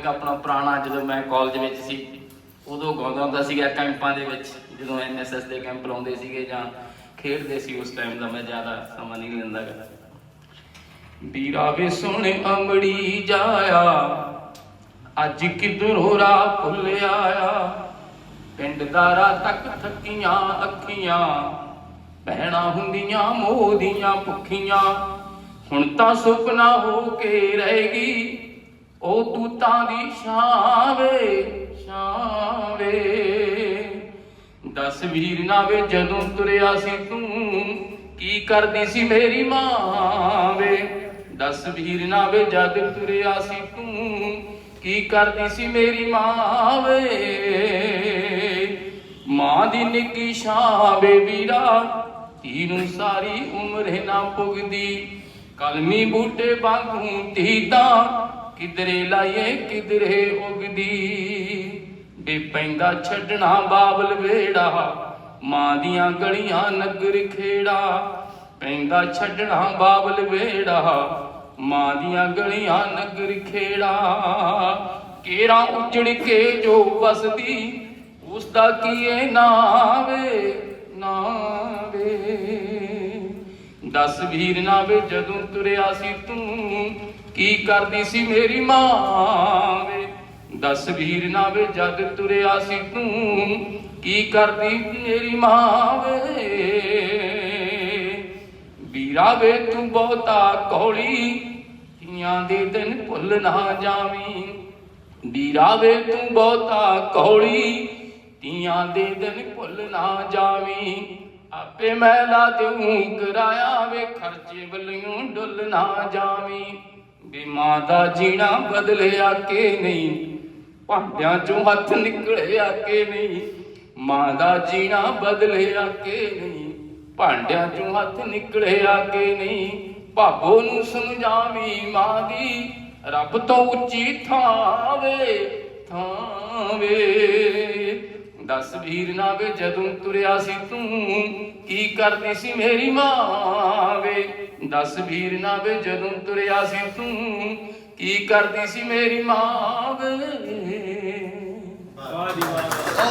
ਇੱਕ ਆਪਣਾ ਪੁਰਾਣਾ ਜਦੋਂ ਮੈਂ ਕਾਲਜ ਵਿੱਚ ਸੀ, ਉਦੋਂ ਗਾਉਂਦਾ ਹੁੰਦਾ ਸੀਗਾ ਕੈਂਪਾਂ ਦੇ ਵਿੱਚ, ਜਦੋਂ ਐਨਐਸਐਸ ਦੇ ਕੈਂਪ ਲਾਉਂਦੇ ਸੀਗੇ ਜਾਂ ਖੇਡਦੇ ਸੀ ਉਸ ਟਾਈਮ ਦਾ ਮੈਂ ਜ਼ਿਆਦਾ ਸਮਾਂ ਨਹੀਂ ਲੈਂਦਾ ਗਾ। ਵੀਰਾ ਵੇ ਸੋਹਣੇ ਅੰਮੜੀ ਜਾਇਆ, ਅੱਜ ਕਿਧਰੋਂ ਰਾਹ ਭੁੱਲ ਆਇਆ? ਪਿੰਡ ਦਾਰਾ ਤੱਕ ਥੱਕੀਆਂ ਅੱਖੀਆਂ ਭੈਣਾਂ ਹੁੰਦੀਆਂ ਮੋਹ ਦੀਆਂ ਭੁੱਖੀਆਂ, ਹੁਣ ਤਾਂ ਸੁਪਨਾ ਹੋ ਕੇ ਰਹੇਗੀ ਉਹ ਤੂਤਾਂ ਦੀ ਛਾਵੇ ਛਾਵੇ। ਦਸ ਵੀਰ ਨਾ ਵੇ ਜਦੋਂ ਤੁਰਿਆ ਸੀ ਤੂੰ, ਕੀ ਕਰਦੀ ਸੀ ਮੇਰੀ ਮਾਂ ਵੇ ਦਸ ਵੀਰ ਨਾ ਵੇ ਜਦ ਤੁਰਿਆ ਸੀ ਤੂੰ, ਕੀ ਕਰਦੀ ਸੀ ਮੇਰੀ ਮਾਂ ਵੇ ਮਾਂ ਦੀ ਨਿੱਕੀ ਛਾਂ ਵੇ ਵੀਰਾ, ਧੀ ਨੂੰ ਸਾਰੀ ਉਮਰ ਨਾ ਪੁੱਗਦੀ। ਕਲਮੀ ਬੂਟੇ ਵਾਂਗੂ ਧੀ ਤਾਂ ਕਿਧਰੇ ਲਾਈਏ, ਕਿਧਰੇ ਉਗਦੀ। ਬੇ ਪੈਂਦਾ ਛੱਡਣਾ ਬਾਬਲ ਵੇੜਾ, ਮਾਂ ਦੀਆਂ ਗਲੀਆਂ ਨਗਰ ਖੇੜਾ। ਪੈਂਦਾ ਛੱਡਣਾ ਬਾਬਲ ਵੇੜਾ, ਮਾਂ ਦੀਆਂ ਗਲੀਆਂ ਨਗਰ ਖੇੜਾ। ਕੇਰਾ ਉੱਜੜ ਕੇ ਜੋ ਵਸਦੀ ਉਸ ਦਾ ਕੀ ਏ ਨਾਵੇ ਨਾਵੇ ਦਸ ਵੀਰ ਨਾ ਵੇ ਜਦੋਂ ਤੁਰਿਆ ਸੀ ਤੂੰ, ਕੀ ਕਰਦੀ ਸੀ ਮੇਰੀ ਮਾਂ ਵੇ? ਦਸ ਵੀਰ ਨਾ ਵੇ ਜਦ ਤੁਰਿਆ ਸੀ ਤੂੰ, ਕੀ ਕਰਦੀ ਮੇਰੀ ਮਾਂ ਵੇ? ਵੀਰਾ ਵੇ, ਤੂੰ ਬਹੁਤਾ ਕੌਲੀ, ਧੀਆਂ ਦੇ ਦਿਨ ਭੁੱਲ ਨਾ ਜਾਵੀਂ। ਵੀਰਾ ਵੇ, ਤੂੰ ਬਹੁਤਾ ਕੌਲੀ, ਧੀਆਂ ਦੇ ਦਿਨ ਭੁੱਲ ਨਾ ਜਾਵੀਂ। ਆਪੇ ਮੈਂ ਲਾ ਦੇਉਂ ਕਰਾਇਆ ਵੇ, ਖਰਚੇ ਵੱਲੋਂ ਡੁੱਲ ਨਾ ਜਾਵੀਂ। ਵੀ ਮਾਂ ਦਾ ਜੀਣਾ ਬਦਲਿਆ ਕਿ ਨਹੀਂ, ਭਾਂਡਿਆਂ ਚੋਂ ਹੱਥ ਨਿਕਲਿਆ ਕਿ ਨਹੀਂ। ਮਾਂ ਦਾ ਜੀਣਾ ਬਦਲਿਆ ਕੇ ਨਹੀਂ, ਭਾਂਡਿਆਂ ਚੋਂ ਹੱਥ ਨਿਕਲਿਆ ਕੇ ਨਹੀਂ। ਭਾਬੋ ਨੂੰ ਸਮਝਾਵੀ ਮਾਂ ਦੀ, ਰੱਬ ਤੋਂ ਉੱਚੀ ਥਾਂ ਵੇ ਥਾਂ ਵੇ। ਦਸ ਵੀਰ ਨਾ ਵੇ ਜਦੋਂ ਤੁਰਿਆ ਸੀ ਤੂੰ, ਕੀ ਕਰਦੀ ਸੀ ਮੇਰੀ ਮਾਂ ਵੇ? ਦਸ ਵੀਰ ਨਾ ਵੇ ਜਦੋਂ ਤੁਰਿਆ ਸੀ ਤੂੰ, ਕੀ ਕਰਦੀ ਸੀ ਮੇਰੀ ਮਾਂ ਵੇ? ਵਾਹ ਜੀ ਵਾਹ।